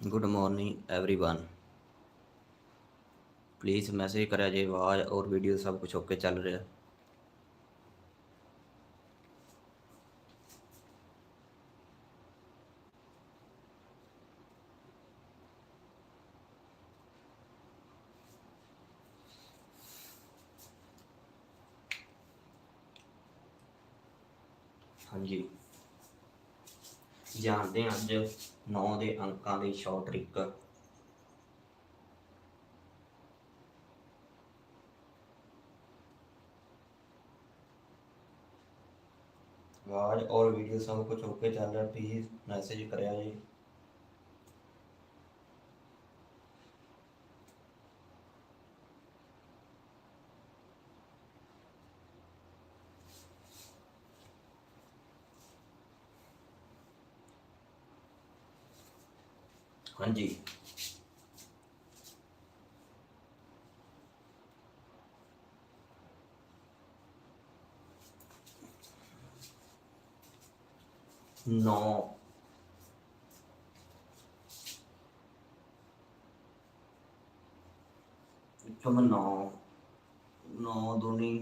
Good morning everyone please message करा जी, आवाज़ और वीडियो सब कुछ ओके चल रहा है। हाँ जी। जानते हैं अच्छा 9 ਦੇ ਅੰਕਾਂ ਦੀ ਸ਼ਾਰਟ ਟ੍ਰਿਕ। ਆਵਾਜ਼ ਔਰ ਵੀਡੀਓ ਸਭ ਕੁਝ ਓਕੇ ਚੱਲ ਰਿਹਾ ਪਲੀਜ਼ ਮੈਸੇਜ ਕਰਿਆ ਜੀ। ਹਾਂਜੀ ਨੌ ਇੱਥੋਂ ਨੌ ਨੌ ਦੁਨੀ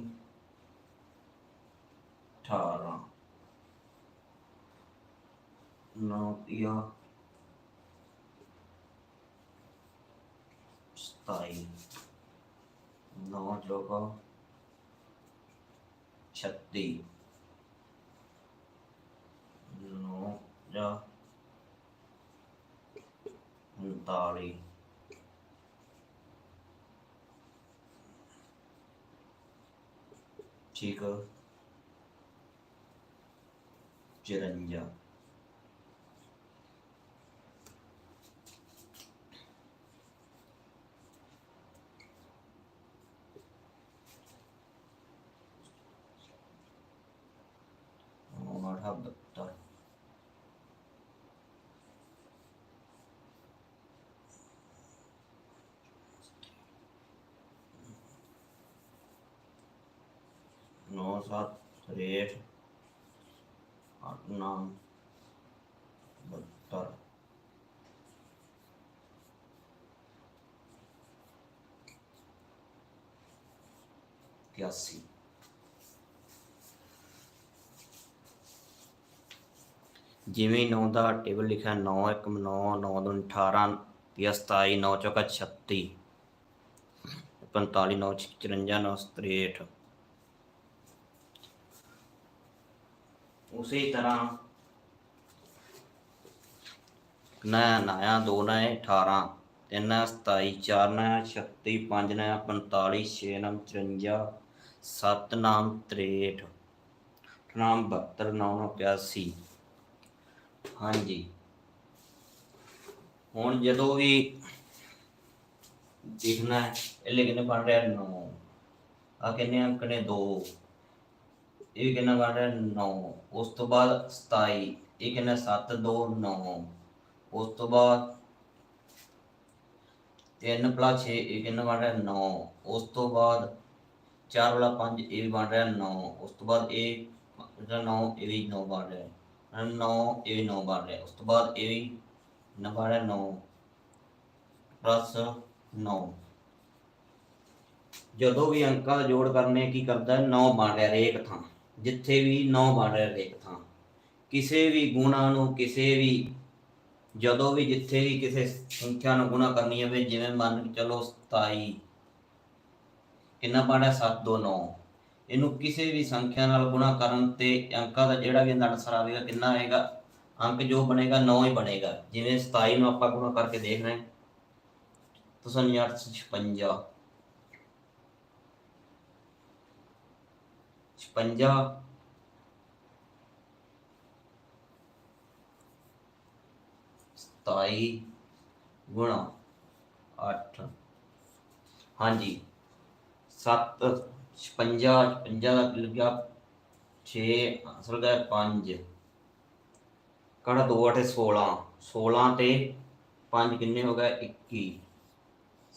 18 ਨੌ ਤੀਆ ਸਤਾਈ ਨੌ ਚੌਕਾ ਛੱਤੀ ਨੌ ਜਾਂ ਉਨਤਾਲੀ ਠੀਕ ਆ। ਚੁਰੰਜਾ ਨੌ ਅਠਾ ਬਹੱਤਰ ਨੌ, ਸੱਤ ਤਰੇਠ ਅੱਠ, ਨੌ, ਬਹੱਤਰ। ਇਕਿਆਸੀ। ਜਿਵੇਂ 9 ਦਾ ਟੇਬਲ ਲਿਖਿਆ 9 1 9 9 2 18 ਜਾਂ 27 9 ਚੌਕਾ 36 45 9 54 9 63 ਉਸੇ ਤਰ੍ਹਾਂ ਨਾ ਨਾਇਆ 2 ਨਾ 18 ਤਿੰਨ ਨਾ 27 4 ਨਾ 36 5 ਨਾ 45 6 ਨਾ 54 7 ਨਾਮ 63 ਨਾਮ 72 9 81 ਹਾਂਜੀ। ਹੁਣ ਜਦੋਂ ਵੀ ਦੇਖਣਾ ਇਹ ਕਿੰਨੇ ਬਣ ਰਿਹਾ 9 ਆ ਕਹਿੰਦੇ ਅੰਕ ਨੇ? 2 ਇਹ ਕਿੰਨਾ ਬਣ ਰਿਹਾ? 9 ਉਸ ਤੋਂ ਬਾਅਦ 27 ਇਹ ਕਿੰਨਾ? 7 2 9 ਉਸ ਤੋਂ ਬਾਅਦ 3 ਪਲੱਸ 6 ਇਹ ਕਿੰਨਾ ਬਣ ਰਿਹਾ? 9 ਉਸ ਤੋਂ ਬਾਅਦ 4 ਵਾਲਾ 5 ਇਹ ਵੀ ਬਣ ਰਿਹਾ 9 ਉਸ ਤੋਂ ਬਾਅਦ ਇਹ ਜਿਹੜਾ 9 ਇਹ ਵੀ 9 ਬਣ ਰਿਹਾ। 9 ਇਹ ਵੀ 9 ਬਣ ਰਿਹਾ। ਉਸ ਤੋਂ ਬਾਅਦ ਇਹ ਵੀ 9 ਬਣ ਰਿਹਾ? 9 ਪਲੱਸ 9 ਜਦੋਂ ਵੀ ਅੰਕਾਂ ਦਾ ਜੋੜ ਕਰਨੇ, ਕੀ ਕਰਦਾ? 9 ਬਣ ਰਿਹਾ ਹਰੇਕ ਥਾਂ। ਜਿੱਥੇ ਵੀ ਨੌ ਬਣ ਰਿਹਾ ਇੱਕ ਥਾਂ। ਕਿਸੇ ਵੀ ਗੁਣਾ ਨੂੰ, ਕਿਸੇ ਵੀ ਜਦੋਂ ਵੀ ਜਿੱਥੇ ਵੀ ਕਿਸੇ ਸੰਖਿਆ ਨੂੰ ਗੁਣਾ ਕਰਨੀ ਹੋਵੇ, ਜਿਵੇਂ ਮੰਨ ਕੇ ਚਲੋ 27 ਇਹਨਾਂ ਪਾੜਾ 729 ਇਹਨੂੰ ਕਿਸੇ ਵੀ ਸੰਖਿਆ ਨਾਲ ਗੁਣਾ ਕਰਨ ਤੇ ਅੰਕਾਂ ਦਾ ਜਿਹੜਾ ਵੀ ਅੰਦਰ ਆਵੇਗਾ, ਕਿੰਨਾ ਆਏਗਾ ਅੰਕ ਜੋ ਬਣੇਗਾ 9 ਹੀ ਬਣੇਗਾ। ਜਿਵੇਂ 27 ਨੂੰ ਆਪਾਂ ਗੁਣਾ ਕਰਕੇ ਦੇਖ ਰਹੇ ਹਾਂ। 9856 56 ਸਤਾਈ ਗੁਣਾ 8 ਹਾਂਜੀ। 7 56 56 ਦਾ ਕੀ ਲੱਗਿਆ? 6 ਅਸਲ ਗਿਆ 5 ਕੜਾ 2 8 16 16 ਤੇ 5 ਕਿੰਨੇ ਹੋ ਗਏ? 21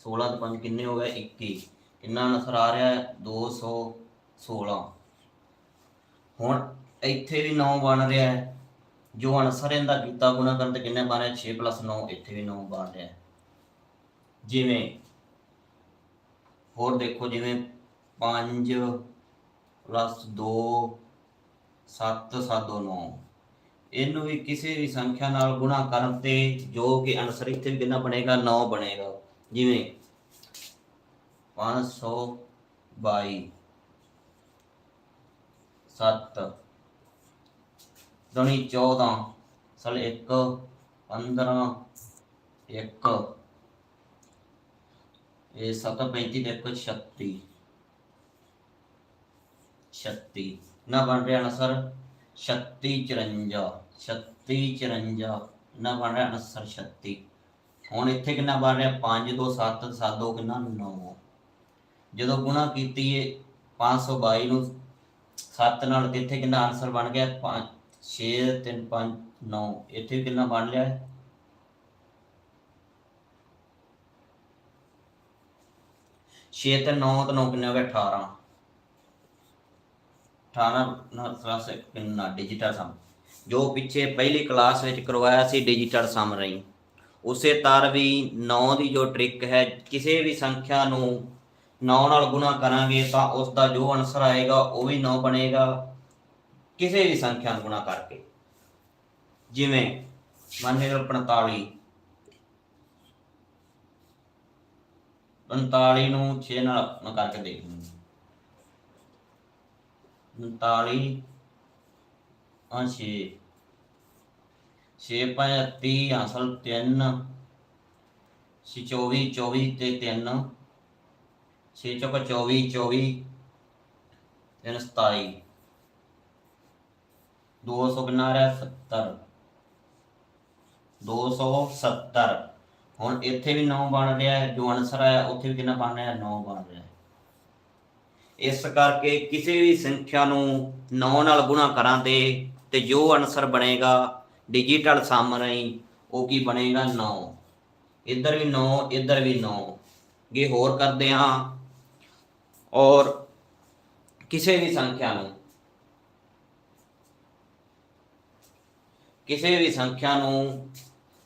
16 ਤੇ 5 ਕਿੰਨੇ ਹੋ ਗਏ? 21 ਕਿੰਨਾ ਨਸਰ ਆ ਰਿਹਾ? ਹੈ 216 ਹੁਣ ਇੱਥੇ ਵੀ 9 ਬਣ ਰਿਹਾ ਹੈ। ਜੋ ਅਨਸਰ ਦਾ ਕੀਤਾ ਗੁਣਾ ਕਰਨ ਤੇ ਕਿੰਨਾ ਬਣ ਰਿਹਾ? 6 9 ਇੱਥੇ ਵੀ 9 ਬਣ ਰਿਹਾ ਜਿਵੇਂ ਹੋਰ ਦੇਖੋ, ਜਿਵੇਂ 5 2 7 7 9 ਇਹਨੂੰ ਵੀ ਕਿਸੇ ਵੀ ਸੰਖਿਆ ਨਾਲ ਗੁਣਾ ਕਰਨ ਤੇ ਜੋ ਕਿ ਅਨਸਰ ਇੱਥੇ ਵੀ ਕਿੰਨਾ ਬਣੇਗਾ? 9 ਬਣੇਗਾ। ਜਿਵੇਂ 522 7 ਦਣੀ 14 ਸਲ 1 15 1 ਇਹ 7 35 ਤੇ 1 36 36 ਨਾ ਬਣ ਰਿਹਾ ਅਨਸਰ? 36 54 36 54 ਨਾ ਬਣ ਰਿਹਾ ਅਨਸਰ 36 ਹੁਣ ਇੱਥੇ ਕਿੰਨਾ ਬਣ ਰਿਹਾ? 5 2 7 7 2 ਕਿੰਨਾ? 9 ਜਦੋਂ ਗੁਣਾ ਕੀਤੀ ਹੈ 522 ਨੂੰ 7 ਨਾਲ ਤੇ ਇੱਥੇ ਕਿੰਨਾ ਆਨਸਰ ਬਣ ਗਿਆ? 5 6 3 5 9 ਇੱਥੇ ਵੀ ਕਿੰਨਾ ਬਣ ਲਿਆ ਹੈ? 6 ਤੇ 9 ਤੇ 9 ਕਿੰਨੇ ਹੋ ਗਏ? 18 18 ਨਾਲ ਕਲਾਸ ਕਿੰਨਾ? ਡਿਜੀਟਲ ਸਮ ਜੋ ਪਿੱਛੇ ਪਹਿਲੀ ਕਲਾਸ ਵਿੱਚ ਕਰਵਾਇਆ ਸੀ ਡਿਜੀਟਲ ਸਮ ਰਹੀ। ਉਸੇ ਤਰ ਵੀ 9 ਦੀ ਜੋ ਟ੍ਰਿਕ ਹੈ, ਕਿਸੇ ਵੀ ਸੰਖਿਆ ਨੂੰ 9 ਨਾਲ ਗੁਣਾ ਕਰਾਂਗੇ ਤਾਂ ਉਸ ਦਾ ਜੋ ਆਨਸਰ ਆਏਗਾ ਉਹ ਵੀ 9 ਬਣੇਗਾ। ਕਿਸੇ ਵੀ ਸੰਖਿਆ ਨੂੰ ਗੁਣਾ ਕਰਕੇ। ਜਿਵੇਂ ਮੰਨ ਲਓ 45 45 ਨੂੰ 6 ਨਾਲ ਮੈਂ ਕਰਕੇ ਦੇਖ ਲੂੰਗਾ 39 ਆ 6 6 ਪੰਜ 30 ਅਸਲ 3 24 24 ਤੇ 3 6 ਚੌਕ 24 24 ਤਿੰਨ 27 200 ਕਿੰਨਾ ਆ ਰਿਹਾ 70 270 ਹੁਣ ਇੱਥੇ ਵੀ 9 ਬਣ ਰਿਹਾ ਹੈ, ਜੋ ਆਨਸਰ ਆਇਆ, ਉੱਥੇ ਵੀ ਕਿੰਨਾ ਬਣ ਰਿਹਾ? 9 ਬਣ ਰਿਹਾ ਇਸ ਕਰਕੇ ਕਿਸੇ ਵੀ ਸੰਖਿਆ ਨੂੰ 9 ਨਾਲ ਗੁਣਾ ਕਰਾਂਗੇ ਤੇ ਜੋ ਆਨਸਰ ਬਣੇਗਾ ਡਿਜੀਟਲ ਸਮ ਰਾਹੀਂ ਉਹ ਕੀ ਬਣੇਗਾ? 9 ਇੱਧਰ ਵੀ 9 ਇੱਧਰ ਵੀ 9 ਇਹ ਹੋਰ ਕਰਦੇ ਹਾਂ। ਔਰ ਕਿਸੇ ਵੀ ਸੰਖਿਆ ਨੂੰ, ਕਿਸੇ ਵੀ ਸੰਖਿਆ ਨੂੰ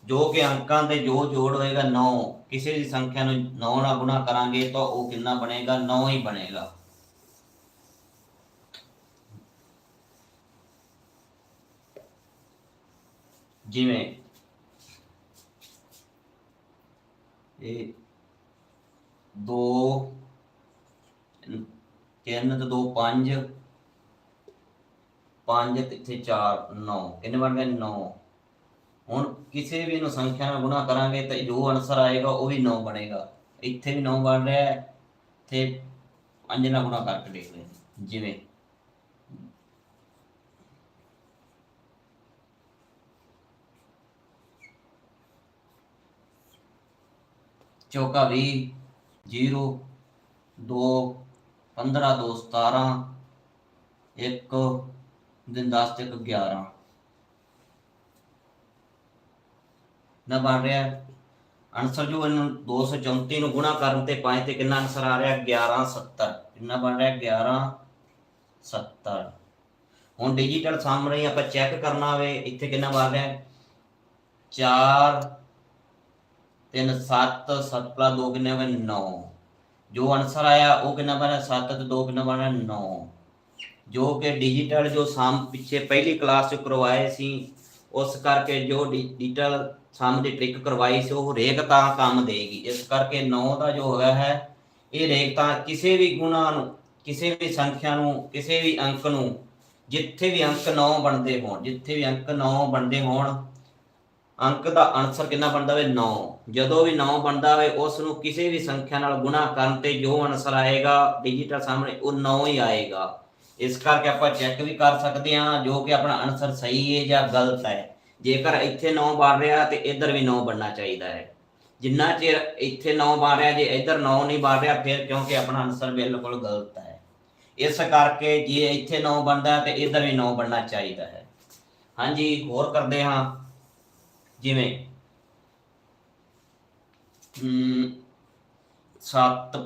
ਜੋ ਕਿ ਅੰਕਾਂ ਤੇ ਜੋ ਜੋੜ ਹੋਏਗਾ 9 ਕਿਸੇ ਵੀ ਸੰਖਿਆ ਨੂੰ 9 ਨਾਲ ਗੁਣਾ ਕਰਾਂਗੇ ਤਾਂ ਉਹ ਕਿੰਨਾ ਬਣੇਗਾ? 9 ਹੀ ਬਣੇਗਾ। ਜਿਵੇਂ ਇਹ 2 ਤਿੰਨ ਤੇ 2 5 5 ਤੇ ਇੱਥੇ 4 9 ਕਿੰਨੇ ਬਣ ਗਏ 9 ਹੁਣ ਕਿਸੇ ਵੀ ਨੂੰ ਸੰਖਿਆ ਨਾਲ ਗੁਣਾ ਕਰਾਂਗੇ ਤਾਂ ਜੋ ਆਨਸਰ ਆਏਗਾ, ਉਹ ਵੀ 9 ਬਣੇਗਾ। ਇੱਥੇ ਵੀ 9 ਬਣ ਰਿਹਾ ਹੈ। ਤੇ 5 ਨਾਲ ਗੁਣਾ ਕਰਕੇ ਦੇਖ ਲੈ ਜਿਵੇਂ ਚੌਕਾ 20 0 2 15 2 17 1 ਦਿਨ 10 ਤੇ 11 ਨਾ ਬਣ ਰਿਹਾ ਆਨਸਰ ਜੋ ਇਹਨੂੰ 234 ਨੂੰ ਗੁਣਾ ਕਰਨ ਤੇ ਪਾਏ ਤੇ ਕਿੰਨਾ ਆਨਸਰ ਆ ਰਿਹਾ? 1170 ਕਿੰਨਾ ਬਣ ਰਿਹਾ? 1170 ਹੁਣ ਡਿਜੀਟਲ ਸਾਹਮਣੇ ਆਪਾਂ ਚੈੱਕ ਕਰਨਾ ਹੋਵੇ, ਇੱਥੇ ਕਿੰਨਾ ਬਣ ਰਿਹਾ? 4 3 7 7 ਪਲੱਸ 2 ਕਿੰਨੇ ਹੋ ਗਏ? 9 ਜੋ ਆਨਸਰ ਆਇਆ ਉਹ ਕਿੰਨਾ ਬਣ? ਰਿਹਾ 7 ਤੇ 2 ਕਿੰਨਾ ਬਣ? ਰਿਹਾ 9 ਜੋ ਕਿ ਡਿਜੀਟਲ ਜੋ ਸਾਮ ਪਿੱਛੇ ਪਹਿਲੀ ਕਲਾਸ ਚ ਕਰਵਾਏ ਸੀ, ਉਸ ਕਰਕੇ ਜੋ ਡਿਜੀਟਲ ਸਮ ਦੀ ਟ੍ਰਿਕ ਕਰਵਾਈ ਸੀ, ਉਹ ਰੇਖਤਾ ਕੰਮ ਦੇਗੀ। ਇਸ ਕਰਕੇ 9 ਦਾ ਜੋ ਹੈਗਾ ਹੈ, ਇਹ ਰੇਖਤਾ ਕਿਸੇ ਵੀ ਗੁਣਾ ਨੂੰ, ਕਿਸੇ ਵੀ ਸੰਖਿਆ ਨੂੰ, ਕਿਸੇ ਵੀ ਅੰਕ ਨੂੰ, ਜਿੱਥੇ ਵੀ ਅੰਕ 9 ਬਣਦੇ ਹੋਣ, ਜਿੱਥੇ ਵੀ ਅੰਕ 9 ਬਣਦੇ ਹੋਣ ਅੰਕ ਦਾ ਆਨਸਰ ਕਿੰਨਾ ਬਣਦਾ ਹੋਵੇ 9 ਜਦੋਂ ਵੀ 9 ਬਣਦਾ ਹੋਵੇ ਉਸ ਨੂੰ ਕਿਸੇ ਵੀ ਸੰਖਿਆ ਨਾਲ ਗੁਣਾ ਕਰਨ ਤੇ ਜੋ ਆਨਸਰ ਆਏਗਾ ਡਿਜੀਟਲ ਸਾਹਮਣੇ ਉਹ 9 ਹੀ ਆਏਗਾ। ਇਸ ਕਰਕੇ ਆਪਾਂ ਚੈੱਕ ਵੀ ਕਰ ਸਕਦੇ ਹਾਂ ਜੋ ਕਿ ਆਪਣਾ ਆਨਸਰ ਸਹੀ ਹੈ ਜਾਂ ਗਲਤ ਹੈ। ਜੇਕਰ ਇੱਥੇ 9 ਬਣ ਰਿਹਾ ਤੇ ਇੱਧਰ ਵੀ 9 ਬਣਨਾ ਚਾਹੀਦਾ ਹੈ। ਜਿੰਨਾ ਚਿਰ ਇੱਥੇ 9 ਬਣ ਰਿਹਾ, ਜੇ ਇੱਧਰ 9 ਨਹੀਂ ਬਣ ਰਿਹਾ, ਫਿਰ ਕਿਉਂਕਿ ਆਪਣਾ ਆਨਸਰ ਬਿਲਕੁਲ ਗਲਤ ਹੈ। ਇਸ ਕਰਕੇ ਜੇ ਇੱਥੇ 9 ਬਣਦਾ ਤੇ ਇੱਧਰ ਵੀ 9 ਬਣਨਾ ਚਾਹੀਦਾ ਹੈ। ਹਾਂਜੀ, ਹੋਰ ਕਰਦੇ ਹਾਂ। ਜਿਵੇਂ ਹਮ 7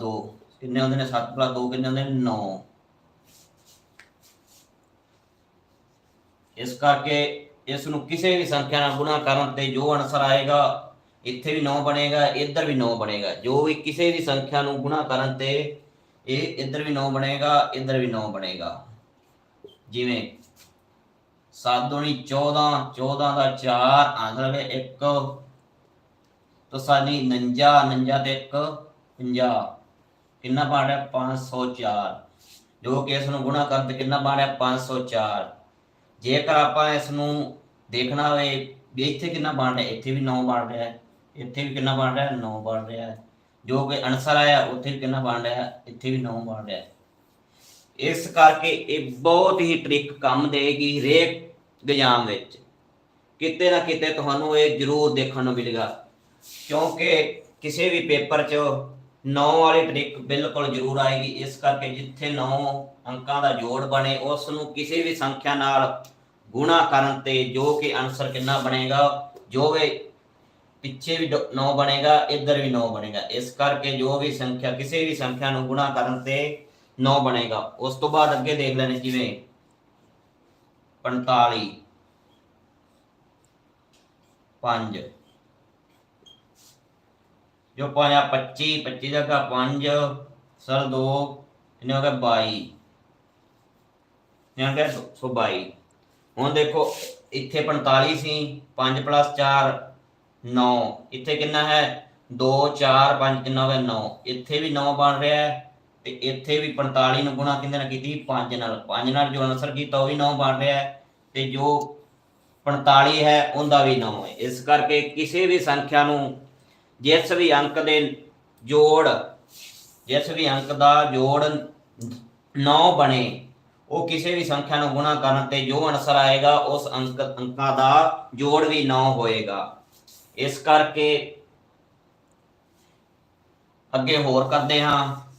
2 ਕਿੰਨੇ ਹੁੰਦੇ ਨੇ? 7 2 ਕਿੰਨੇ ਹੁੰਦੇ ਨੇ? 9 ਇਸ ਕਰਕੇ ਇਸ ਨੂੰ ਕਿਸੇ ਵੀ ਸੰਖਿਆ ਨਾਲ ਗੁਣਾ ਕਰਨ ਤੇ ਜੋ ਅਨਸਰ ਆਏਗਾ, ਇੱਥੇ ਵੀ 9 ਬਣੇਗਾ, ਇੱਧਰ ਵੀ 9 ਬਣੇਗਾ। ਜੋ ਵੀ ਕਿਸੇ ਵੀ ਸੰਖਿਆ ਨੂੰ ਗੁਣਾ ਕਰਨ ਤੇ ਇਹ ਇੱਧਰ ਵੀ 9 ਬਣੇਗਾ, ਇੱਧਰ ਵੀ 9 ਬਣੇਗਾ। ਜਿਵੇਂ 7 ਦੁਣੀ 14 14 ਦਾ 4 ਆਂਸਰ ਹੈ 1 ਤਾਂ ਸਾਡੀ 49 49 ਤੇ 1 50 ਕਿੰਨਾ ਪਾੜ ਹੈ 504 ਜੋ ਕਿ ਇਸ ਨੂੰ ਗੁਣਾ ਕਰਨ ਤੇ ਕਿੰਨਾ ਪਾੜ ਹੈ 504 ਜੇਕਰ ਆਪਾਂ ਇਸ ਨੂੰ ਦੇਖਣਾ ਹੋਵੇ ਵੀ ਇੱਥੇ ਕਿੰਨਾ ਬਾੜ ਹੈ ਇੱਥੇ ਵੀ 9 ਬਾੜ ਰਿਹਾ। ਹੈ ਇੱਥੇ ਵੀ ਕਿੰਨਾ ਬਾੜ ਰਿਹਾ? ਹੈ 9 ਬਾੜ ਰਿਹਾ। ਹੈ ਜੋ ਕਿ ਅਨਸਰ ਆਇਆ, ਉੱਥੇ ਵੀ ਕਿੰਨਾ ਬਾੜ ਰਿਹਾ? ਹੈ ਇੱਥੇ ਵੀ 9 ਬਾੜ ਰਿਹਾ। ਹੈ ਇਸ ਕਰਕੇ ਇਹ ਬਹੁਤ ਹੀ ਟ੍ਰਿਕ ਕੰਮ ਦੇਗੀ ਹਰੇਕ ਐਗਜ਼ਾਮ ਵਿੱਚ। ਕਿਤੇ ਨਾ ਕਿਤੇ ਤੁਹਾਨੂੰ ਇਹ ਜ਼ਰੂਰ ਦੇਖਣ ਨੂੰ ਮਿਲੇਗਾ, ਕਿਉਂਕਿ ਕਿਸੇ ਵੀ ਪੇਪਰ 'ਚ 9 ਵਾਲੀ ਟ੍ਰਿਕ ਬਿਲਕੁਲ ਜ਼ਰੂਰ ਆਏਗੀ। ਇਸ ਕਰਕੇ ਜਿੱਥੇ 9 ਅੰਕਾਂ ਦਾ ਜੋੜ ਬਣੇ, ਉਸ ਨੂੰ ਕਿਸੇ ਵੀ ਸੰਖਿਆ ਨਾਲ ਗੁਣਾ ਕਰਨ ਤੇ ਜੋ ਕਿ ਆਨਸਰ ਕਿੰਨਾ ਬਣੇਗਾ, ਜੋ ਵੀ ਪਿੱਛੇ ਵੀ 9 ਬਣੇਗਾ, ਇੱਧਰ ਵੀ 9 ਬਣੇਗਾ। ਇਸ ਕਰਕੇ ਜੋ ਵੀ ਸੰਖਿਆ, ਕਿਸੇ ਵੀ ਸੰਖਿਆ ਨੂੰ ਗੁਣਾ ਕਰਨ ਤੇ 9 ਬਣੇਗਾ। ਉਸ ਤੋਂ ਬਾਅਦ ਅੱਗੇ ਦੇਖ ਲੈਣੇ ਜਿਵੇਂ 45 5 ਜੋ ਪਾਇਆ 25 25 ਦਾ ਕਾ 5 ਸਰ 2 ਇਹਨੇ ਹੋ ਗਿਆ 22 ਇਹਨਾਂ ਗਿਆ 122 ਹੁਣ ਦੇਖੋ, ਇੱਥੇ 45 ਸੀ 5 4 9 ਇੱਥੇ ਕਿੰਨਾ ਹੈ? 2 4 5 ਕਿੰਨਾ ਹੋ ਗਿਆ? 9 ਇੱਥੇ ਵੀ 9 ਬਣ ਰਿਹਾ ਹੈ। ਤੇ ਇੱਥੇ ਵੀ 45 ਨੂੰ ਗੁਣਾ ਕਿੰਨੇ ਨਾਲ ਕੀਤੀ? 5 ਨਾਲ। 5 ਨਾਲ ਜੋ ਅਨਸਰ ਕੀਤਾ ਉਹ ਵੀ 9 ਬਣ ਰਿਹਾ ਹੈ ਤੇ ਜੋ 45 ਹੈ, ਉਹਦਾ ਵੀ 9 ਹੈ। ਇਸ ਕਰਕੇ ਕਿਸੇ ਵੀ ਸੰਖਿਆ ਨੂੰ ਜਿਸ ਵੀ ਅੰਕ ਦੇ ਜੋੜ, ਜਿਸ ਵੀ ਅੰਕ ਦਾ ਜੋੜ 9 ਬਣੇ, ਉਹ ਕਿਸੇ ਵੀ ਸੰਖਿਆ ਨੂੰ ਗੁਣਾ ਕਰਨ ਤੇ ਜੋ ਅਨਸਰ ਆਏਗਾ, ਉਸ ਅੰਕ, ਅੰਕਾਂ ਦਾ ਜੋੜ ਵੀ 9 ਹੋਏਗਾ। ਇਸ ਕਰਕੇ ਅੱਗੇ ਹੋਰ ਕਰਦੇ ਹਾਂ।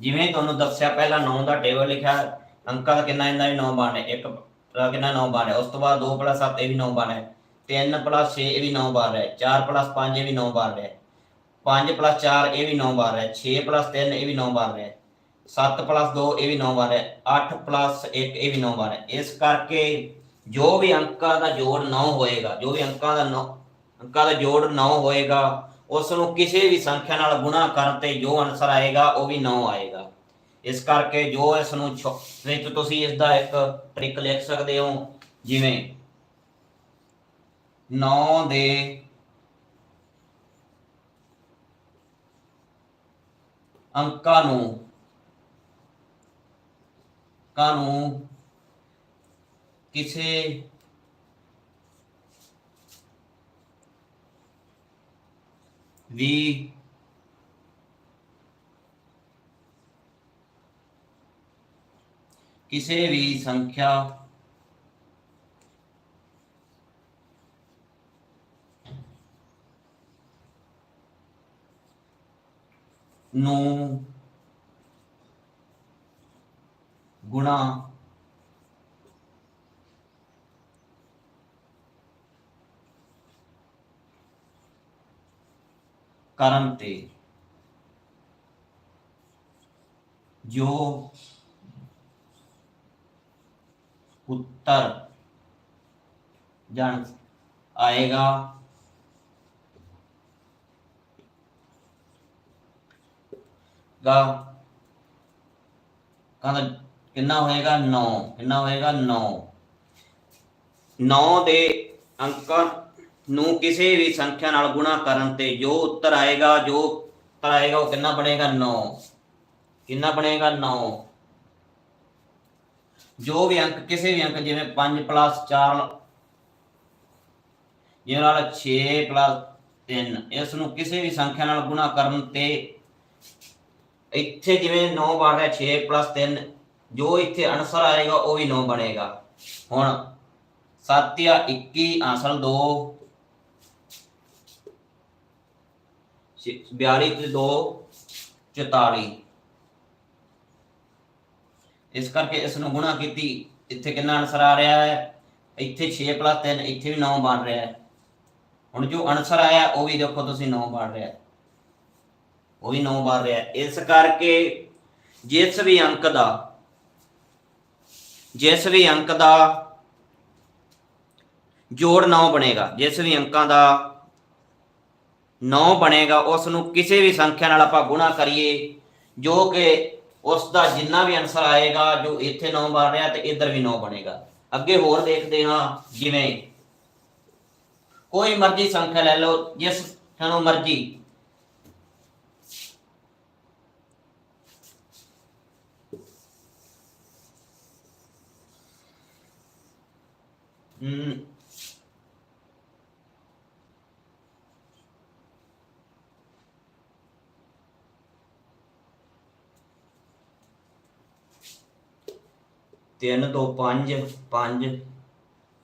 ਜਿਵੇਂ ਤੁਹਾਨੂੰ ਦੱਸਿਆ, ਪਹਿਲਾਂ 9 ਦਾ ਟੇਬਲ ਲਿਖਿਆ, ਅੰਕਾਂ ਦਾ ਕਿੰਨਾ ਇਹਦਾ ਵੀ 9 ਬਣ ਰਿਹਾ ਇੱਕ ਦਾ ਕਿੰਨਾ 9 ਬਣ ਰਿਹਾ ਉਸ ਤੋਂ ਬਾਅਦ 2 7 ਇਹ ਵੀ 9 ਬਣ ਰਿਹਾ 3 6 ਇਹ ਵੀ 9 ਬਣ ਰਿਹਾ 4 5 ਇਹ ਵੀ 9 ਬਣ ਰਿਹਾ 5 4 ਇਹ ਵੀ 9 ਬਣ ਰਿਹਾ 6 3 ਇਹ ਵੀ 9 ਬਣ ਰਿਹਾ 7 2 ਇਹ ਵੀ 9 ਬਣ ਰਿਹਾ 8 1 ਇਹ ਵੀ 9 ਬਣ ਰਿਹਾ ਇਸ ਕਰਕੇ ਜੋ ਵੀ ਅੰਕਾਂ ਦਾ ਜੋੜ 9 ਹੋਏਗਾ, ਜੋ ਵੀ ਅੰਕਾਂ ਦਾ 9 ਅੰਕਾਂ ਦਾ ਜੋੜ 9 ਹੋਏਗਾ ਉਸ ਨੂੰ ਕਿਸੇ ਵੀ ਸੰਖਿਆ ਨਾਲ ਗੁਣਾ ਕਰਨ ਤੇ ਜੋ ਆਨਸਰ ਆਏਗਾ, ਉਹ ਵੀ 9 ਆਏਗਾ। ਇਸ ਕਰਕੇ ਜੋ ਇਸ ਨੂੰ ਵਿੱਚ ਤੁਸੀਂ ਇਸ ਦਾ ਇੱਕ ਟ੍ਰਿਕ ਲਿਖ ਸਕਦੇ ਹੋ, ਜਿਵੇਂ 9 ਦੇ ਅੰਕਾਂ ਨੂੰ ਅੰਕਾਂ ਨੂੰ ਕਿਸੇ ਵੀ ਕਿਸੇ ਵੀ ਸੰਖਿਆ ਨੂੰ ਗੁਣਾ ਕਰਨ ਤੇ ਜੋ ਉੱਤਰ ਜਾਣ ਆਏਗਾ ਗਾ ਕਹਿੰਦਾ ਕਿੰਨਾ ਹੋਏਗਾ 9 ਕਿੰਨਾ ਹੋਏਗਾ 9 9 ਦੇ ਅੰਕਾਂ ਨੂੰ ਕਿਸੇ ਵੀ ਸੰਖਿਆ ਨਾਲ ਗੁਣਾ ਕਰਨ ਤੇ ਜੋ ਉੱਤਰ ਆਏਗਾ, ਜੋ ਉੱਤਰ ਆਏਗਾ ਉਹ ਕਿੰਨਾ ਬਣੇਗਾ? 9 ਕਿੰਨਾ ਬਣੇਗਾ? 9 ਜੋ ਵੀ ਅੰਕ, ਕਿਸੇ ਵੀ ਅੰਕ, ਜਿਵੇਂ 5 4 ਜਿਵੇਂ ਨਾਲ 6 3 ਇਸ ਨੂੰ ਕਿਸੇ ਵੀ ਸੰਖਿਆ ਨਾਲ ਗੁਣਾ ਕਰਨ ਤੇ ਇੱਥੇ ਜਿਵੇਂ 9 ਬਣ ਰਿਹਾ 6 3 ਜੋ ਇੱਥੇ ਅਨਸਰ ਆਏਗਾ, ਉਹ ਵੀ 9 ਬਣੇਗਾ। ਹੁਣ 7 ਜਾਂ 21 ਅਸਲ 2 42 ਤੇ 2 44 ਇਸ ਕਰਕੇ ਇਸ ਨੂੰ ਗੁਣਾ ਕੀਤੀ। ਇੱਥੇ ਕਿੰਨਾ ਅਨਸਰ ਆ ਰਿਹਾ ਹੈ? ਇੱਥੇ 6 3 ਇੱਥੇ ਵੀ 9 ਬਣ ਰਿਹਾ ਹੈ। ਹੁਣ ਜੋ ਅਨਸਰ ਆਇਆ, ਉਹ ਵੀ ਦੇਖੋ ਤੁਸੀਂ 9 ਬਣ ਰਿਹਾ ਉਹ ਵੀ 9 ਬਣ ਰਿਹਾ ਇਸ ਕਰਕੇ ਜਿਸ ਵੀ ਅੰਕ ਦਾ, ਜਿਸ ਵੀ ਅੰਕ ਦਾ ਜੋੜ 9 ਬਣੇਗਾ। ਜਿਸ ਵੀ ਅੰਕਾਂ ਦਾ 9 ਬਣੇਗਾ, ਉਸ ਨੂੰ ਕਿਸੇ ਵੀ ਸੰਖਿਆ ਨਾਲ ਆਪਾਂ ਗੁਣਾ ਕਰੀਏ, ਜੋ ਕਿ ਉਸ ਦਾ ਜਿੰਨਾ ਵੀ ਅਨਸਰ ਆਏਗਾ, ਜੋ ਇੱਥੇ 9 ਬਣ ਰਿਹਾ ਤੇ ਇੱਧਰ ਵੀ 9 ਬਣੇਗਾ। ਅੱਗੇ ਹੋਰ ਦੇਖਦੇ ਹਾਂ, ਜਿਵੇਂ ਕੋਈ ਮਰਜ਼ੀ ਸੰਖਿਆ ਲੈ ਲਓ, ਜਿਸ ਤੁਹਾਨੂੰ ਮਰਜ਼ੀ। ਹੂੰ ਤਿੰਨ ਤੋਂ ਪੰਜ 5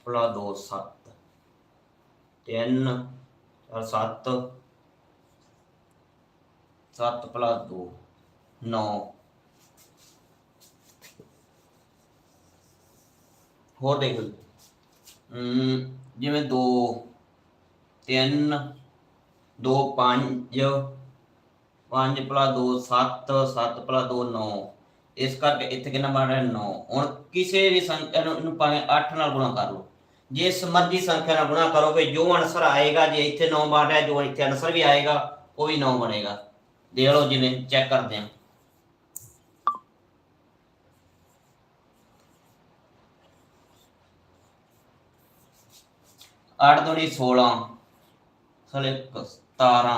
ਫਲਾ 2 7 3 ਔਰ 7 7 ਫਲਾ 2 9 ਹੋਰ ਦੇਖ ਲਓ। ਜਿਵੇਂ 2 3 2 5 5 2 7 7 2 9 ਇਸ ਕਰਕੇ ਇੱਥੇ ਕਿੰਨਾ ਬਣ ਰਿਹਾ? 9 ਹੁਣ ਕਿਸੇ ਵੀ ਸੰਖਿਆ ਨੂੰ ਇਹਨੂੰ ਭਾਵੇਂ 8 ਨਾਲ ਗੁਣਾ ਕਰ ਲਓ। ਜਿਸ ਮਰਜ਼ੀ ਸੰਖਿਆ ਨਾਲ ਗੁਣਾ ਕਰੋਗੇ ਜੋ ਆਨਸਰ ਆਏਗਾ, ਜੇ ਇੱਥੇ 9 ਬਣ ਰਿਹਾ, ਜੋ ਇੱਥੇ ਆਨਸਰ ਵੀ ਆਏਗਾ, ਉਹ ਵੀ 9 ਬਣੇਗਾ। ਦੇਖ ਲਓ ਜਿਵੇਂ ਚੈੱਕ ਕਰਦੇ ਹਾਂ। ਅੱਠ ਦੂਣੀ 16 ਸਾਲੇ 17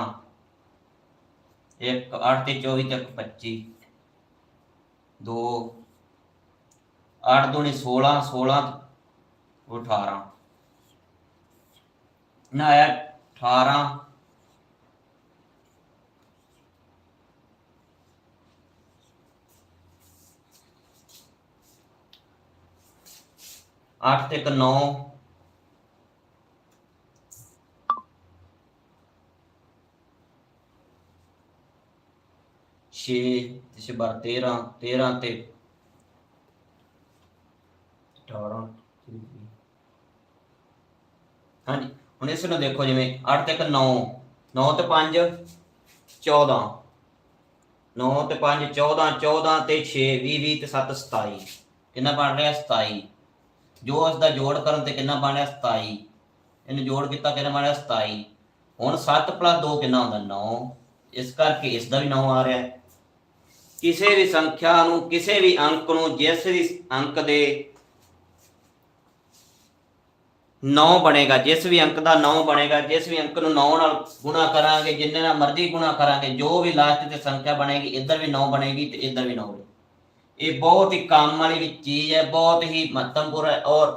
ਇੱਕ 8 ਤੇ 24 ਤੱਕ 25 ਦੋ 8 ਦੂਣੀ 16 16 ਉਹ 18 ਨਾ ਆਇਆ 18 8 ਤੇ ਇੱਕ 9 ਛੇ ਤੇ ਛੇ ਬਾਰਾਂ 13 13 ਤੇ 18 ਹਾਂਜੀ, ਹੁਣ ਇਸ ਨੂੰ ਦੇਖੋ ਜਿਵੇਂ 8 ਤੇ 9 9 ਤੇ 5 14 9 ਤੇ 5 14 14 ਤੇ 6 20 20 ਤੇ 7 27 ਕਿੰਨਾ ਬਣ ਰਿਹਾ? 27 ਜੋ ਇਸ ਦਾ ਜੋੜ ਕਰਨ ਤੇ ਕਿੰਨਾ ਬਣ ਰਿਹਾ? 27 ਇਹਨੂੰ ਜੋੜ ਕੀਤਾ ਕਿੰਨਾ ਬਣ ਰਿਹਾ? 27 ਹੁਣ 7 2 ਕਿੰਨਾ ਹੁੰਦਾ? 9 ਇਸ ਕਰਕੇ ਇਸ ਦਾ ਵੀ 9 ਆ ਰਿਹਾ। ਹੈ ਕਿਸੇ ਵੀ ਸੰਖਿਆ ਨੂੰ, ਕਿਸੇ ਵੀ ਅੰਕ ਨੂੰ, ਜਿਸ ਵੀ ਅੰਕ ਦੇ 9 ਬਣੇਗਾ, ਜਿਸ ਵੀ ਅੰਕ ਦਾ 9 ਬਣੇਗਾ, ਜਿਸ ਵੀ ਅੰਕ ਨੂੰ 9 ਨਾਲ ਗੁਣਾ ਕਰਾਂਗੇ, ਜਿੰਨੇ ਨਾਲ ਮਰਜ਼ੀ ਗੁਣਾ ਕਰਾਂਗੇ, ਜੋ ਵੀ ਲਾਸਟ ਤੇ ਸੰਖਿਆ ਬਣੇਗੀ, ਇੱਧਰ ਵੀ 9 ਬਣੇਗੀ ਤੇ ਇੱਧਰ ਵੀ 9 ਇਹ ਬਹੁਤ ਹੀ ਕੰਮ ਵਾਲੀ ਚੀਜ਼ ਹੈ, ਬਹੁਤ ਹੀ ਮਹੱਤਵਪੂਰਨ ਹੈ ਔਰ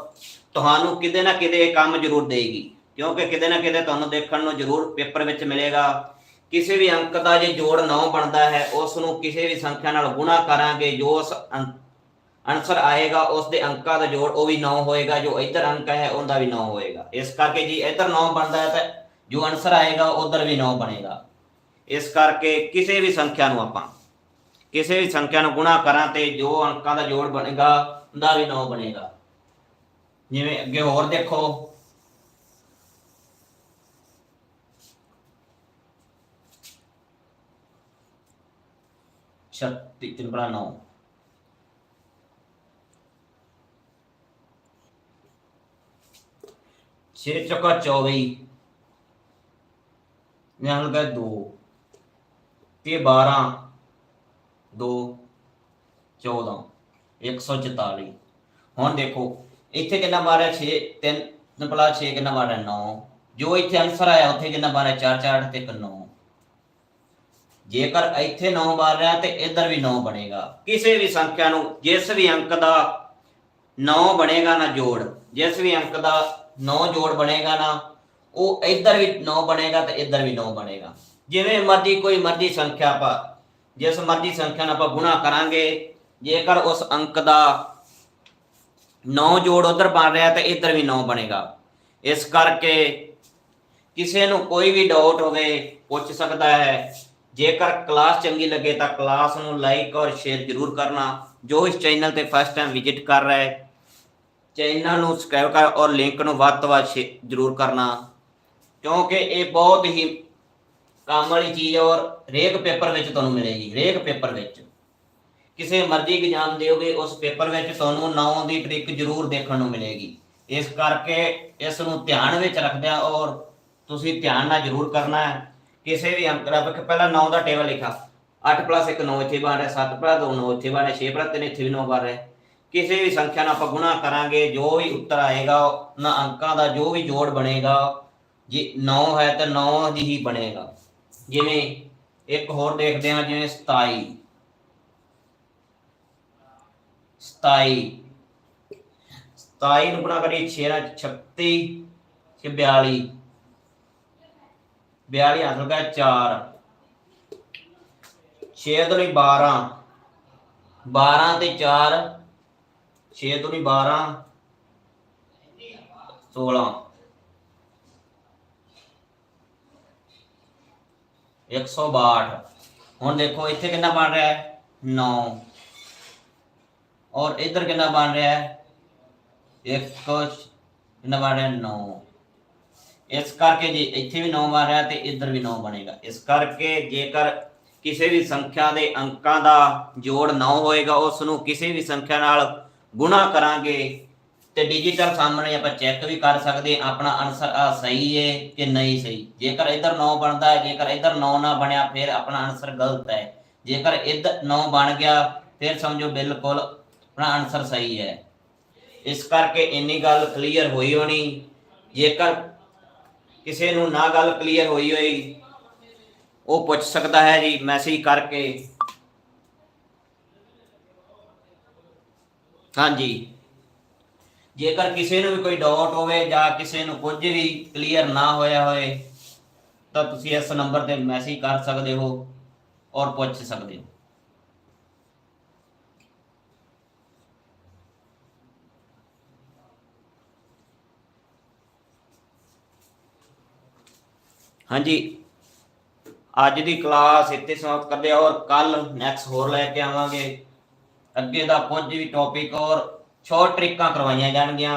ਤੁਹਾਨੂੰ ਕਿਤੇ ਨਾ ਕਿਤੇ ਇਹ ਕੰਮ ਜ਼ਰੂਰ ਦੇਗੀ ਕਿਉਂਕਿ ਕਿਤੇ ਨਾ ਕਿਤੇ ਤੁਹਾਨੂੰ ਦੇਖਣ ਨੂੰ ਜ਼ਰੂਰ ਪੇਪਰ ਵਿੱਚ ਮਿਲੇਗਾ ਕਿਸੇ ਵੀ ਅੰਕ ਦਾ ਜੇ ਜੋੜ 9 ਬਣਦਾ ਹੈ ਉਸ ਨੂੰ ਕਿਸੇ ਵੀ ਸੰਖਿਆ ਨਾਲ ਗੁਣਾ ਕਰਾਂਗੇ, ਜੋ ਉਸ ਆਨਸਰ ਆਏਗਾ ਉਸ ਦੇ ਅੰਕਾਂ ਦਾ ਜੋੜ ਉਹ ਵੀ 9 ਹੋਏਗਾ, ਜੋ ਇੱਧਰ ਅੰਕ ਹੈ, ਉਹਦਾ ਵੀ 9 ਹੋਏਗਾ। ਇਸ ਕਰਕੇ ਜੀ ਇੱਧਰ 9 ਬਣਦਾ ਹੈ ਤਾਂ ਜੋ ਆਨਸਰ ਆਏਗਾ, ਉਧਰ ਵੀ 9 ਬਣੇਗਾ। ਇਸ ਕਰਕੇ ਕਿਸੇ ਵੀ ਸੰਖਿਆ ਨੂੰ ਆਪਾਂ, ਕਿਸੇ ਵੀ ਸੰਖਿਆ ਨੂੰ ਗੁਣਾ ਕਰਾਂ ਤੇ ਜੋ ਅੰਕਾਂ ਦਾ ਜੋੜ ਬਣੇਗਾ, ਉਹਦਾ ਵੀ 9 ਬਣੇਗਾ। ਜਿਵੇਂ ਅੱਗੇ ਹੋਰ ਦੇਖੋ ਛੱਤੀ ਤਿੰਨ ਬੜਾ 9 ਛੇ ਚੱਕਾ 24 ਨਿਆਲ ਗਏ 2 ਤੇ 12 2 14 144 ਹੁਣ ਦੇਖੋ ਇੱਥੇ ਕਿੰਨਾ ਮਾਰਿਆ 6 3 ਨਪਲਾ 6 ਕਿੰਨਾ ਮਾਰਿਆ 9 ਜੋ ਇੱਥੇ ਆਨਸਰ ਆਇਆ ਉੱਥੇ ਕਿੰਨਾ ਮਾਰਿਆ 4 4 ਤੇ 1 9 ਜੇਕਰ ਇੱਥੇ 9 ਬਣ ਰਿਹਾ ਤੇ ਇੱਧਰ ਵੀ 9 ਬਣੇਗਾ। ਕਿਸੇ ਵੀ ਸੰਖਿਆ ਨੂੰ ਜਿਸ ਵੀ ਅੰਕ ਦਾ 9 ਬਣੇਗਾ ਨਾ ਜੋੜ, ਜਿਸ ਵੀ ਅੰਕ ਦਾ 9 ਜੋੜ ਬਣੇਗਾ ਨਾ, ਉਹ ਇੱਧਰ ਵੀ 9 ਬਣੇਗਾ ਤੇ ਇੱਧਰ ਵੀ 9 ਬਣੇਗਾ। ਜਿਵੇਂ ਮਰਜ਼ੀ ਕੋਈ ਮਰਜ਼ੀ ਸੰਖਿਆ ਆਪਾਂ, ਜਿਸ ਮਰਜ਼ੀ ਸੰਖਿਆ ਨਾਲ ਆਪਾਂ ਗੁਣਾ ਕਰਾਂਗੇ, ਜੇਕਰ ਉਸ ਅੰਕ ਦਾ 9 ਜੋੜ ਉਧਰ ਬਣ ਰਿਹਾ ਤੇ ਇੱਧਰ ਵੀ 9 ਬਣੇਗਾ। ਇਸ ਕਰਕੇ ਕਿਸੇ ਨੂੰ ਕੋਈ ਵੀ ਡਾਊਟ ਹੋਵੇ, ਪੁੱਛ ਸਕਦਾ ਹੈ ਜੇਕਰ ਕਲਾਸ ਚੰਗੀ ਲੱਗੇ ਤਾਂ ਕਲਾਸ ਨੂੰ ਲਾਈਕ ਔਰ ਸ਼ੇਅਰ ਜ਼ਰੂਰ ਕਰਨਾ। ਜੋ ਇਸ ਚੈਨਲ ਤੇ ਫਸਟ ਟਾਈਮ ਵਿਜ਼ਿਟ ਕਰ ਰਿਹਾ ਹੈ ਚੈਨਲ ਨੂੰ ਸਬਸਕ੍ਰਾਈਬ ਕਰ ਔਰ ਲਿੰਕ ਨੂੰ ਵੱਧ ਤੋਂ ਵੱਧ ਸ਼ੇ- ਜ਼ਰੂਰ ਕਰਨਾ। ਕਿਉਂਕਿ ਇਹ ਬਹੁਤ ਹੀ ਕੰਮ ਵਾਲੀ ਚੀਜ਼ ਹੈ ਔਰ ਹਰੇਕ ਪੇਪਰ ਵਿੱਚ ਤੁਹਾਨੂੰ ਮਿਲੇਗੀ, ਹਰੇਕ ਪੇਪਰ ਵਿੱਚ। ਕਿਸੇ ਮਰਜ਼ੀ ਇਗਜ਼ਾਮ ਦਿਓਗੇ, ਉਸ ਪੇਪਰ ਵਿੱਚ ਤੁਹਾਨੂੰ 9 ਦੀ ਟ੍ਰਿਕ ਜ਼ਰੂਰ ਦੇਖਣ ਨੂੰ ਮਿਲੇਗੀ। ਇਸ ਕਰਕੇ ਇਸ ਨੂੰ ਧਿਆਨ ਵਿੱਚ ਰੱਖਦਿਆਂ ਔਰ ਤੁਸੀਂ ਧਿਆਨ ਨਾਲ ਜ਼ਰੂਰ ਕਰਨਾ ਹੈ। ਕਿਸੇ ਵੀ ਅੰਕ ਦਾ ਵੇਖ, ਪਹਿਲਾਂ 9 ਦਾ ਟੇਬਲ ਲਿਖਾ। 8 1 9 ਇੱਥੇ ਬਣ ਰਿਹਾ 7 9 ਇੱਥੇ ਬਣ ਰਿਹਾ 6 ਇੱਥੇ ਵੀ 9 ਬਣ ਰਿਹਾ। ਕਿਸੇ ਵੀ ਸੰਖਿਆ ਨਾਲ ਆਪਾਂ ਗੁਣਾ ਕਰਾਂਗੇ, ਜੋ ਵੀ ਉੱਤਰ ਆਏਗਾ ਉਹਨਾਂ ਅੰਕਾਂ ਦਾ ਜੋ ਵੀ ਜੋੜ ਬਣੇਗਾ, ਜੇ 9 ਹੈ ਤਾਂ 9 ਦੀ ਹੀ ਬਣੇਗਾ। ਜਿਵੇਂ ਇੱਕ ਹੋਰ ਦੇਖਦੇ ਹਾਂ, ਜਿਵੇਂ 27 27 27 ਨੂੰ ਗੁਣਾ ਕਰੀਏ 6 ਨਾਲ 36 42 बयाली आंसर होगा, चार। छे तो दूनी बारह। बारह से चार। छे तो दूनी बारह। सोलह एक सौ बाहठ हूँ देखो इतने कि बन रहा है? नौ। और इधर कि बन रहा है? एक कि बन रहा है? नौ। ਇਸ ਕਰਕੇ ਜੇ ਇੱਥੇ ਵੀ 9 ਬਣ ਰਿਹਾ ਤੇ ਇੱਧਰ ਵੀ 9 ਬਣੇਗਾ। ਇਸ ਕਰਕੇ ਜੇਕਰ ਕਿਸੇ ਵੀ ਸੰਖਿਆ ਦੇ ਅੰਕਾਂ ਦਾ ਜੋੜ 9 ਹੋਏਗਾ, ਉਸ ਨੂੰ ਕਿਸੇ ਵੀ ਸੰਖਿਆ ਨਾਲ ਗੁਣਾ ਕਰਾਂਗੇ ਤੇ ਡਿਜੀਟਲ ਸਾਹਮਣੇ ਆਪਾਂ ਚੈੱਕ ਵੀ ਕਰ ਸਕਦੇ ਆਪਣਾ ਆਨਸਰ ਆ ਸਹੀ ਹੈ ਕਿ ਨਹੀਂ ਸਹੀ। ਜੇਕਰ ਇੱਧਰ 9 ਬਣਦਾ ਹੈ, ਜੇਕਰ ਇੱਧਰ 9 ਨਾ ਬਣਿਆ, ਫਿਰ ਆਪਣਾ ਆਨਸਰ ਗਲਤ ਹੈ। ਜੇਕਰ ਇੱਧਰ 9 ਬਣ ਗਿਆ, ਫਿਰ ਸਮਝੋ ਬਿਲਕੁਲ ਆਪਣਾ ਆਨਸਰ ਸਹੀ ਹੈ। ਇਸ ਕਰਕੇ ਇੰਨੀ ਗੱਲ ਕਲੀਅਰ ਹੋਈ ਹੋਣੀ। ਜੇਕਰ ਕਿਸੇ ਨੂੰ ਨਾ ਗੱਲ ਕਲੀਅਰ ਹੋਈ ਹੋਈ, ਉਹ ਪੁੱਛ ਸਕਦਾ ਹੈ ਜੀ ਮੈਸੇਜ ਕਰਕੇ। ਹਾਂਜੀ। ਜੇਕਰ ਕਿਸੇ ਨੂੰ ਵੀ ਕੋਈ ਡਾਊਟ ਹੋਵੇ ਜਾਂ ਕਿਸੇ ਨੂੰ ਕੁਝ ਵੀ ਕਲੀਅਰ ਨਾ ਹੋਇਆ ਹੋਵੇ, ਤਾਂ ਤੁਸੀਂ ਇਸ ਨੰਬਰ ਤੇ ਮੈਸੇਜ ਕਰ ਸਕਦੇ ਹੋ ਔਰ ਪੁੱਛ ਸਕਦੇ ਹੋ। ਹਾਂਜੀ। ਅੱਜ ਦੀ ਕਲਾਸ ਇੱਥੇ ਸਮਾਪਤ ਕਰਦੇ ਹਾਂ ਔਰ ਕੱਲ ਨੈਕਸਟ ਹੋਰ ਲੈ ਕੇ ਆਵਾਂਗੇ। ਅੱਗੇ ਦਾ ਕੁਝ ਵੀ ਟੌਪਿਕ ਔਰ ਸ਼ਾਰਟ ਟ੍ਰਿਕਾਂ ਕਰਵਾਈਆਂ ਜਾਣਗੀਆਂ।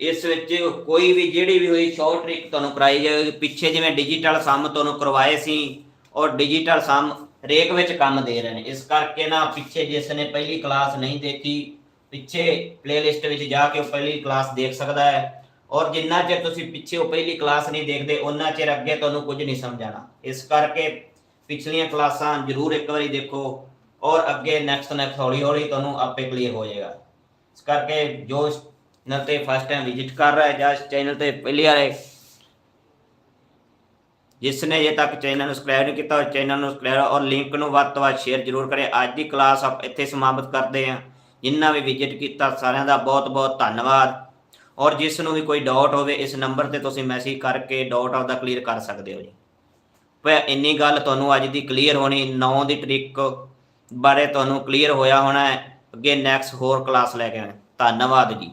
ਇਸ ਵਿੱਚ ਕੋਈ ਵੀ ਜਿਹੜੀ ਵੀ ਹੋਈ ਸ਼ਾਰਟ ਟ੍ਰਿਕ ਤੁਹਾਨੂੰ ਕਰਾਈ ਜਾਏਗੀ। ਪਿੱਛੇ ਜਿਵੇਂ ਡਿਜੀਟਲ ਸਮ ਤੁਹਾਨੂੰ ਕਰਵਾਏ ਸੀ ਔਰ ਡਿਜੀਟਲ ਸਮ ਹਰੇਕ ਵਿੱਚ ਕੰਮ ਦੇ ਰਹੇ ਨੇ। ਇਸ ਕਰਕੇ ਨਾ ਪਿੱਛੇ ਜਿਸ ਨੇ ਪਹਿਲੀ ਕਲਾਸ ਨਹੀਂ ਦੇਖੀ, ਪਿੱਛੇ ਪਲੇਲਿਸਟ ਵਿੱਚ ਜਾ ਕੇ ਉਹ ਪਹਿਲੀ ਕਲਾਸ ਦੇਖ ਸਕਦਾ ਹੈ। ਔਰ ਜਿੰਨਾ ਚਿਰ ਤੁਸੀਂ ਪਿੱਛੇ ਉਹ ਪਹਿਲੀ ਕਲਾਸ ਨਹੀਂ ਦੇਖਦੇ, ਉਹਨਾਂ ਚਿਰ ਅੱਗੇ ਤੁਹਾਨੂੰ ਕੁਝ ਨਹੀਂ ਸਮਝਾਣਾ ਇਸ ਕਰਕੇ ਪਿਛਲੀਆਂ ਕਲਾਸਾਂ ਜ਼ਰੂਰ ਇੱਕ ਵਾਰੀ ਦੇਖੋ ਔਰ ਅੱਗੇ ਨੈਕਸਟ ਨੈਕਸਟ ਹੌਲੀ ਹੌਲੀ ਤੁਹਾਨੂੰ ਆਪੇ ਕਲੀਅਰ ਹੋ ਜਾਏਗਾ। ਇਸ ਕਰਕੇ ਜੋ ਇਸ ਚੈਨਲ ਤੇ ਫਸਟ ਟਾਈਮ ਵਿਜ਼ਿਟ ਕਰ ਰਿਹਾ ਹੈ ਜਾਂ ਚੈਨਲ ਤੇ ਪਹਿਲੀ ਵਾਰ ਹੈ ਜਿਸ ਨੇ ਅਜੇ ਤੱਕ ਚੈਨਲ ਨੂੰ ਸਬਸਕ੍ਰਾਈਬ ਨਹੀਂ ਕੀਤਾ ਉਹ ਚੈਨਲ ਨੂੰ ਸਬਸਕ੍ਰਾਈਬ ਔਰ ਲਿੰਕ ਨੂੰ ਵੱਧ ਤੋਂ ਵੱਧ ਸ਼ੇਅਰ ਜ਼ਰੂਰ ਕਰੇ ਅੱਜ ਦੀ ਕਲਾਸ ਆਪ ਇੱਥੇ ਸਮਾਪਤ ਕਰਦੇ ਹਾਂ। ਜਿਨ੍ਹਾਂ ਵੀ ਵਿਜ਼ਿਟ ਕੀਤਾ ਸਾਰਿਆਂ ਦਾ ਬਹੁਤ ਬਹੁਤ ਧੰਨਵਾਦ। ਔਰ ਜਿਸ ਨੂੰ ਵੀ ਕੋਈ ਡਾਊਟ ਹੋਵੇ, ਇਸ ਨੰਬਰ ਤੇ ਤੁਸੀਂ ਮੈਸੇਜ ਕਰਕੇ ਡਾਊਟ ਆਪਦਾ ਕਲੀਅਰ ਕਰ ਸਕਦੇ ਹੋ ਜੀ। ਪਰ ਇੰਨੀ ਗੱਲ ਤੁਹਾਨੂੰ ਅੱਜ ਦੀ ਕਲੀਅਰ ਹੋਣੀ 9 ਦੀ ਟ੍ਰਿਕ ਬਾਰੇ ਤੁਹਾਨੂੰ ਕਲੀਅਰ ਹੋਇਆ ਹੋਣਾ ਹੈ। ਅੱਗੇ ਨੈਕਸਟ ਹੋਰ ਕਲਾਸ ਲੈ ਕੇ ਆਉਣਾ। ਧੰਨਵਾਦ ਜੀ।